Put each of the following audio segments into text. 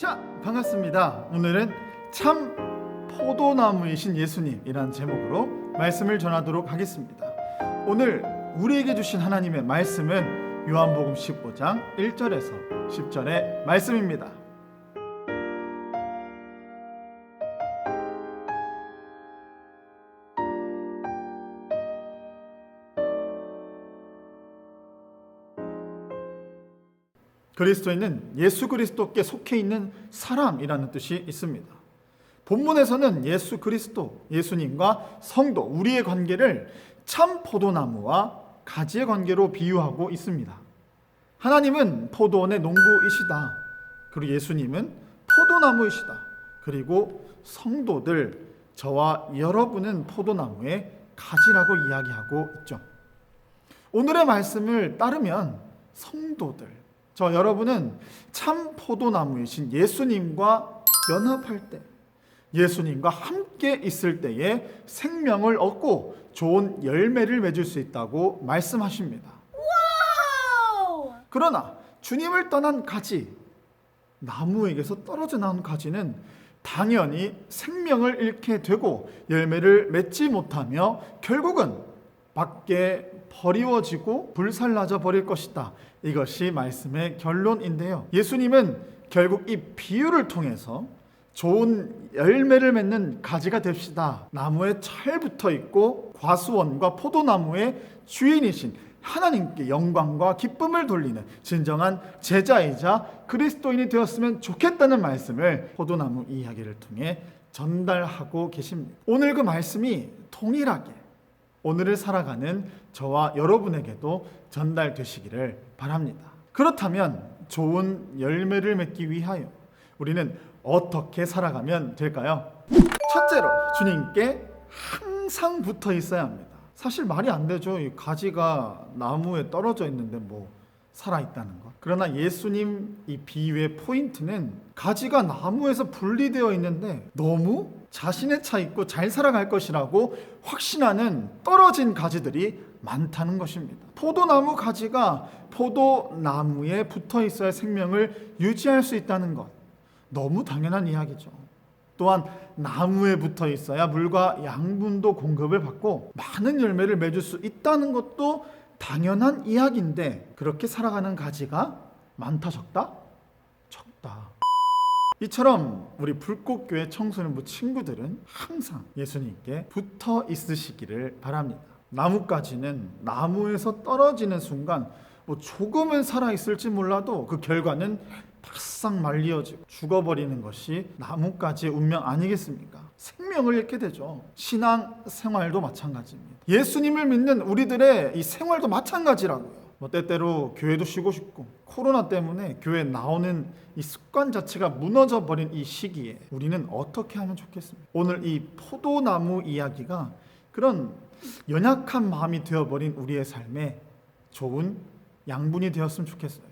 자, 반갑습니다. 오늘은 참 포도나무이신 예수님이라는 제목으로 말씀을 전하도록 하겠습니다. 오늘 우리에게 주신 하나님의 말씀은 요한복음 15장 1절에서 10절의 말씀입니다. 그리스도인은 예수 그리스도께 속해 있는 사람이라는 뜻이 있습니다. 본문에서는 예수 그리스도, 예수님과 성도, 우리의 관계를 참 포도나무와 가지의 관계로 비유하고 있습니다. 하나님은 포도원의 농부이시다. 그리고 예수님은 포도나무이시다. 그리고 성도들, 저와 여러분은 포도나무의 가지라고 이야기하고 있죠. 오늘의 말씀을 따르면 성도들, 저 여러분은 참 포도나무이신 예수님과 연합할 때, 예수님과 함께 있을 때에 생명을 얻고 좋은 열매를 맺을 수 있다고 말씀하십니다. 그러나 주님을 떠난 가지, 나무에게서 떨어져 나온 가지는 당연히 생명을 잃게 되고 열매를 맺지 못하며 결국은 밖에 버리워지고 불살라져 버릴 것이다. 이것이 말씀의 결론인데요. 예수님은 결국 이 비유를 통해서 좋은 열매를 맺는 가지가 됩시다. 나무에 잘 붙어 있고 과수원과 포도나무의 주인이신 하나님께 영광과 기쁨을 돌리는 진정한 제자이자 그리스도인이 되었으면 좋겠다는 말씀을 포도나무 이야기를 통해 전달하고 계십니다. 오늘 그 말씀이 동일하게 오늘을 살아가는 저와 여러분에게도 전달되시기를 바랍니다. 그렇다면 좋은 열매를 맺기 위하여 우리는 어떻게 살아가면 될까요? 첫째로 주님께 항상 붙어 있어야 합니다. 사실 말이 안 되죠. 이 가지가 나무에 떨어져 있는데 뭐 살아 있다는 것. 그러나 예수님 이 비유의 포인트는 가지가 나무에서 분리되어 있는데 너무 자신의 차 있고 잘 살아갈 것이라고 확신하는 떨어진 가지들이 많다는 것입니다. 포도나무 가지가 포도나무에 붙어 있어야 생명을 유지할 수 있다는 것. 너무 당연한 이야기죠. 또한 나무에 붙어 있어야 물과 양분도 공급을 받고 많은 열매를 맺을 수 있다는 것도 당연한 이야기인데 그렇게 살아가는 가지가 많다 적다? 적다. 이처럼 우리 불꽃교회 청소년부 친구들은 항상 예수님께 붙어 있으시기를 바랍니다. 나뭇가지는 나무에서 떨어지는 순간 뭐 조금은 살아 있을지 몰라도 그 결과는 바싹 말리어지고 죽어버리는 것이 나뭇가지의 운명 아니겠습니까? 생명을 잃게 되죠. 신앙 생활도 마찬가지입니다. 예수님을 믿는 우리들의 이 생활도 마찬가지라고요. 뭐 때때로 교회도 쉬고 싶고 코로나 때문에 교회 나오는 이 습관 자체가 무너져 버린 이 시기에 우리는 어떻게 하면 좋겠습니까? 오늘 이 포도나무 이야기가 그런 연약한 마음이 되어버린 우리의 삶에 좋은 양분이 되었으면 좋겠어요.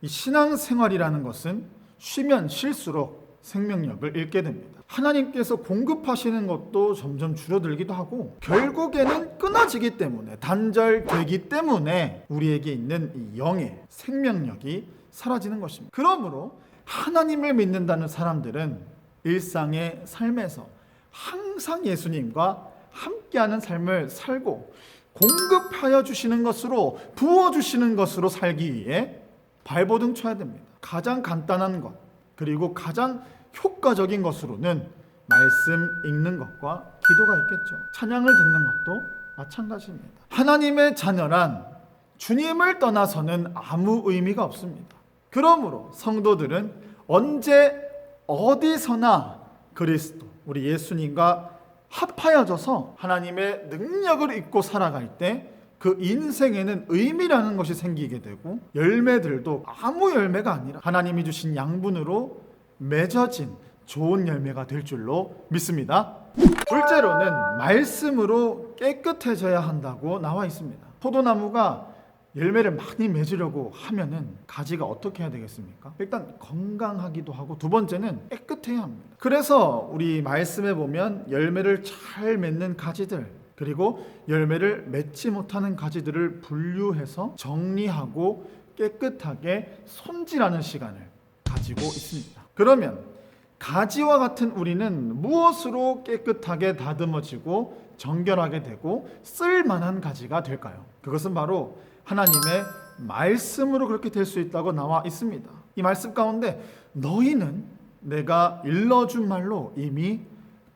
이 신앙생활이라는 것은 쉬면 쉴수록 생명력을 잃게 됩니다. 하나님께서 공급하시는 것도 점점 줄어들기도 하고 결국에는 끊어지기 때문에 단절되기 때문에 우리에게 있는 이 영의 생명력이 사라지는 것입니다. 그러므로 하나님을 믿는다는 사람들은 일상의 삶에서 항상 예수님과 함께하는 삶을 살고 공급하여 주시는 것으로 부어 주시는 것으로 살기 위해 발버둥 쳐야 됩니다. 가장 간단한 것 그리고 가장 효과적인 것으로는 말씀 읽는 것과 기도가 있겠죠. 찬양을 듣는 것도 마찬가지입니다. 하나님의 자녀란 주님을 떠나서는 아무 의미가 없습니다. 그러므로 성도들은 언제 어디서나 그리스도 우리 예수님과 합하여져서 하나님의 능력을 잊고 살아갈 때 그 인생에는 의미라는 것이 생기게 되고 열매들도 아무 열매가 아니라 하나님이 주신 양분으로 맺어진 좋은 열매가 될 줄로 믿습니다. 둘째로는 말씀으로 깨끗해져야 한다고 나와 있습니다. 포도나무가 열매를 많이 맺으려고 하면은 가지가 어떻게 해야 되겠습니까? 일단 건강하기도 하고 두 번째는 깨끗해야 합니다. 그래서 우리 말씀에 보면 열매를 잘 맺는 가지들 그리고 열매를 맺지 못하는 가지들을 분류해서 정리하고 깨끗하게 손질하는 시간을 가지고 있습니다. 그러면 가지와 같은 우리는 무엇으로 깨끗하게 다듬어지고 정결하게 되고 쓸만한 가지가 될까요? 그것은 바로 하나님의 말씀으로 그렇게 될 수 있다고 나와 있습니다. 이 말씀 가운데 너희는 내가 일러준 말로 이미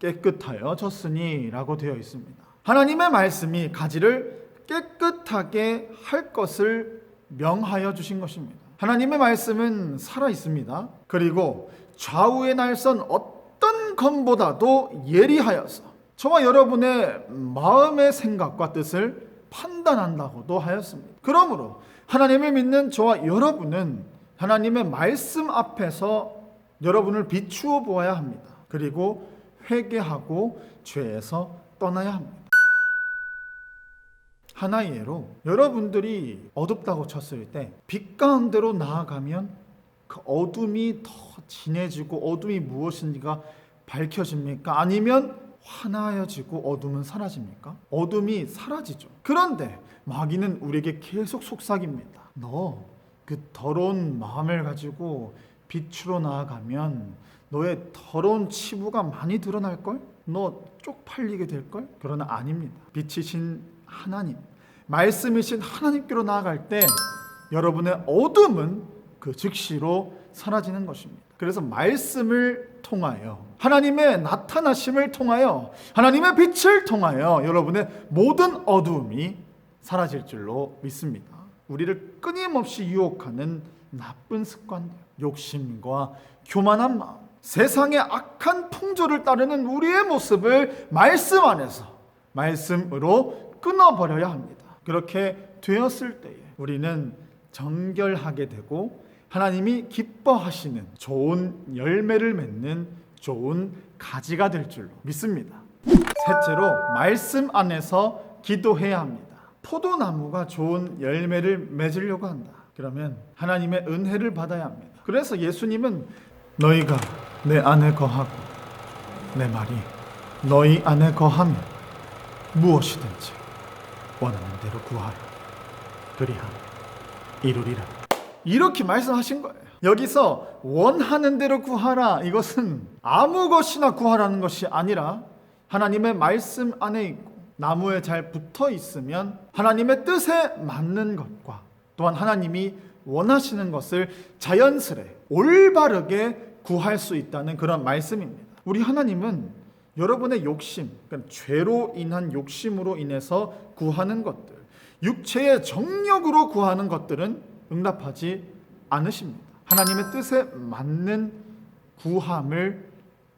깨끗하여 졌으니 라고 되어 있습니다. 하나님의 말씀이 가지를 깨끗하게 할 것을 명하여 주신 것입니다. 하나님의 말씀은 살아 있습니다. 그리고 좌우의 날선 어떤 검보다도 예리하여서 저와 여러분의 마음의 생각과 뜻을 판단한다고도 하였습니다. 그러므로 하나님을 믿는 저와 여러분은 하나님의 말씀 앞에서 여러분을 비추어 보아야 합니다. 그리고 회개하고 죄에서 떠나야 합니다. 하나의 예로 여러분들이 어둡다고 쳤을 때 빛 가운데로 나아가면 그 어둠이 더 진해지고 어둠이 무엇인지가 밝혀집니까? 아니면 환하여지고 어둠은 사라집니까? 어둠이 사라지죠. 그런데 마귀는 우리에게 계속 속삭입니다. 너 그 더러운 마음을 가지고 빛으로 나아가면 너의 더러운 치부가 많이 드러날 걸? 너 쪽팔리게 될 걸? 그러나 아닙니다. 빛이신 하나님, 말씀이신 하나님께로 나아갈 때 여러분의 어둠은 그 즉시로 사라지는 것입니다. 그래서 말씀을 통하여 하나님의 나타나심을 통하여 하나님의 빛을 통하여 여러분의 모든 어두움이 사라질 줄로 믿습니다. 우리를 끊임없이 유혹하는 나쁜 습관들, 욕심과 교만한 마음, 세상의 악한 풍조를 따르는 우리의 모습을 말씀 안에서 말씀으로 끊어버려야 합니다. 그렇게 되었을 때에 우리는 정결하게 되고 하나님이 기뻐하시는 좋은 열매를 맺는 좋은 가지가 될 줄로 믿습니다. 셋째로 말씀 안에서 기도해야 합니다. 포도나무가 좋은 열매를 맺으려고 한다. 그러면 하나님의 은혜를 받아야 합니다. 그래서 예수님은 너희가 내 안에 거하고 내 말이 너희 안에 거하면 무엇이든지 원하는 대로 구하라. 그리하면 이루리라. 이렇게 말씀하신 거예요. 여기서 원하는 대로 구하라. 이것은 아무 것이나 구하라는 것이 아니라 하나님의 말씀 안에 있고 나무에 잘 붙어 있으면 하나님의 뜻에 맞는 것과 또한 하나님이 원하시는 것을 자연스레 올바르게 구할 수 있다는 그런 말씀입니다. 우리 하나님은 여러분의 욕심, 그러니까 죄로 인한 욕심으로 인해서 구하는 것들, 육체의 정력으로 구하는 것들은 응답하지 않으십니다. 하나님의 뜻에 맞는 구함을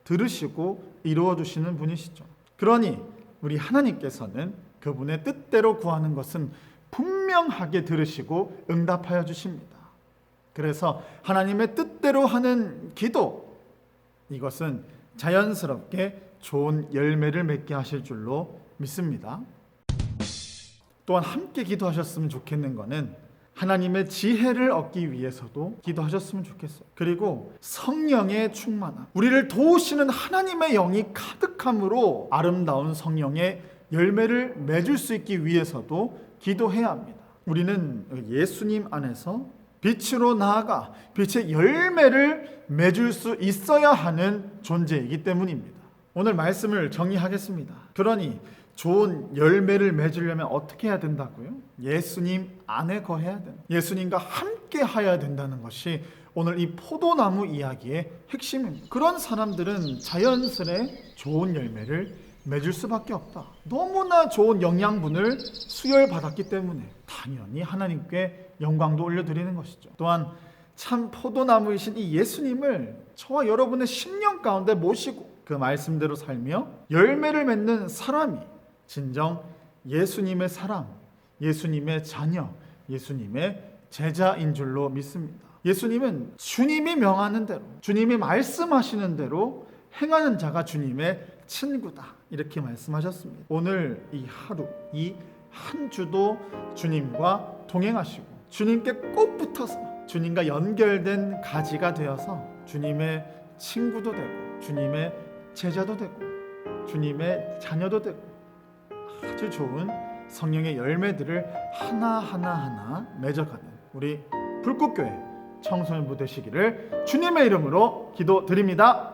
들으시고 이루어 주시는 분이시죠. 그러니 우리 하나님께서는 그분의 뜻대로 구하는 것은 분명하게 들으시고 응답하여 주십니다. 그래서 하나님의 뜻대로 하는 기도 이것은 자연스럽게 좋은 열매를 맺게 하실 줄로 믿습니다. 또한 함께 기도하셨으면 좋겠는 것은 하나님의 지혜를 얻기 위해서도 기도하셨으면 좋겠어요. 그리고 성령의 충만함. 우리를 도우시는 하나님의 영이 가득함으로 아름다운 성령의 열매를 맺을 수 있기 위해서도 기도해야 합니다. 우리는 예수님 안에서 빛으로 나아가 빛의 열매를 맺을 수 있어야 하는 존재이기 때문입니다. 오늘 말씀을 정리하겠습니다. 그러니 좋은 열매를 맺으려면 어떻게 해야 된다고요? 예수님 안에 거해야 된다. 예수님과 함께 하여야 된다는 것이 오늘 이 포도나무 이야기의 핵심입니다. 그런 사람들은 자연스레 좋은 열매를 맺을 수밖에 없다. 너무나 좋은 영양분을 수혈받았기 때문에 당연히 하나님께 영광도 올려드리는 것이죠. 또한 참 포도나무이신 이 예수님을 저와 여러분의 심령 가운데 모시고 그 말씀대로 살며 열매를 맺는 사람이 진정 예수님의 사람, 예수님의 자녀, 예수님의 제자인 줄로 믿습니다. 예수님은 주님이 명하는 대로, 주님이 말씀하시는 대로 행하는 자가 주님의 친구다. 이렇게 말씀하셨습니다. 오늘 이 하루, 이 한 주도 주님과 동행하시고 주님께 꼭 붙어서 주님과 연결된 가지가 되어서 주님의 친구도 되고 주님의 제자도 되고 주님의 자녀도 되고 아주 좋은 성령의 열매들을 하나하나 하나 맺어가는 우리 불꽃교회 청소년부 되시기를 주님의 이름으로 기도드립니다.